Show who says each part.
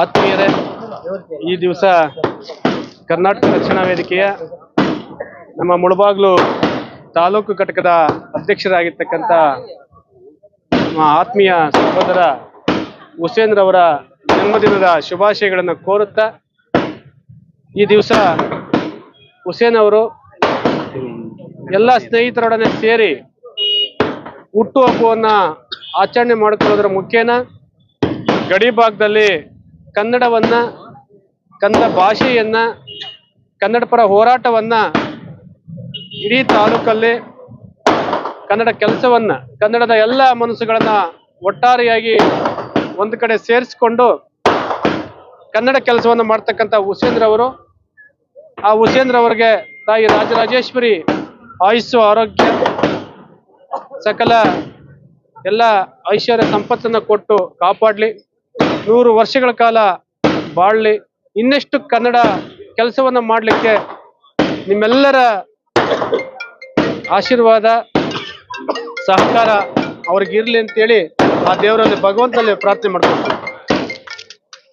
Speaker 1: ಆತ್ಮೀಯರೇ, ಈ ದಿವಸ ಕರ್ನಾಟಕ ರಕ್ಷಣಾ ವೇದಿಕೆಯ ನಮ್ಮ ಮುಳಬಾಗ್ಲು ತಾಲೂಕು ಘಟಕದ ಅಧ್ಯಕ್ಷರಾಗಿರ್ತಕ್ಕಂಥ ನಮ್ಮ ಆತ್ಮೀಯ ಸಹೋದರ ಹುಸೇನ್ ರವರ ಜನ್ಮದಿನದ ಶುಭಾಶಯಗಳನ್ನು ಕೋರುತ್ತಾ ಈ ದಿವಸ ಹುಸೇನ್ ಅವರು ಎಲ್ಲ ಸ್ನೇಹಿತರೊಡನೆ ಸೇರಿ ಹುಟ್ಟುಹಬ್ಬವನ್ನು ಆಚರಣೆ ಮಾಡಿಕೊಳ್ಳೋದ್ರ ಮುಖೇನ ಗಡಿ ಭಾಗದಲ್ಲಿ ಕನ್ನಡವನ್ನ, ಕನ್ನಡ ಭಾಷೆಯನ್ನ, ಕನ್ನಡ ಪರ ಹೋರಾಟವನ್ನ ಇಡೀ ತಾಲೂಕಲ್ಲಿ ಕನ್ನಡ ಕೆಲಸವನ್ನ, ಕನ್ನಡದ ಎಲ್ಲ ಮನಸ್ಸುಗಳನ್ನ ಒಟ್ಟಾರೆಯಾಗಿ ಒಂದು ಕಡೆ ಸೇರಿಸಿಕೊಂಡು ಕನ್ನಡ ಕೆಲಸವನ್ನು ಮಾಡ್ತಕ್ಕಂಥ ಹುಸೇಂದ್ರ ಅವರು. ಆ ಹುಸೇಂದ್ರ ಅವರಿಗೆ ತಾಯಿ ರಾಜರಾಜೇಶ್ವರಿ ಆಯುಸ್ಸು ಆರೋಗ್ಯ, ಸಕಲ ಎಲ್ಲ ಐಶ್ವರ್ಯ ಸಂಪತ್ತನ್ನು ಕೊಟ್ಟು ಕಾಪಾಡ್ಲಿ. ನೂರು ವರ್ಷಗಳ ಕಾಲ ಬಾಳ್ಲಿ ಇನ್ನಷ್ಟು ಕನ್ನಡ ಕೆಲಸವನ್ನ ಮಾಡಲಿಕ್ಕೆ ನಿಮ್ಮೆಲ್ಲರ ಆಶೀರ್ವಾದ, ಸಹಕಾರ ಅವ್ರಿಗಿರ್ಲಿ ಅಂತೇಳಿ ಆ ದೇವರಲ್ಲಿ ಭಗವಂತನಲ್ಲಿ ಪ್ರಾರ್ಥನೆ ಮಾಡ್ತೀನಿ